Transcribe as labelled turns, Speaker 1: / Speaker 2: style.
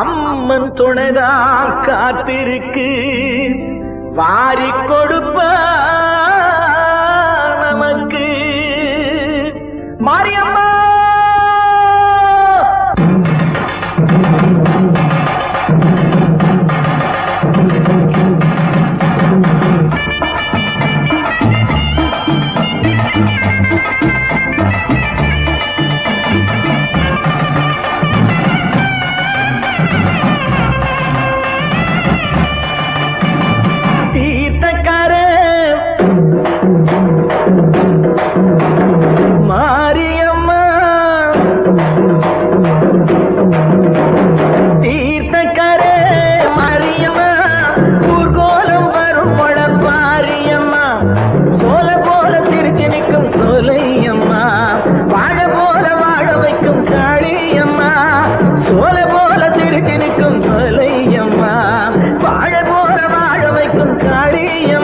Speaker 1: அம்மன் துணைதா காத்திருக்கு. வாரி கொடுப்ப நமக்கு. மாரியம்மன் William.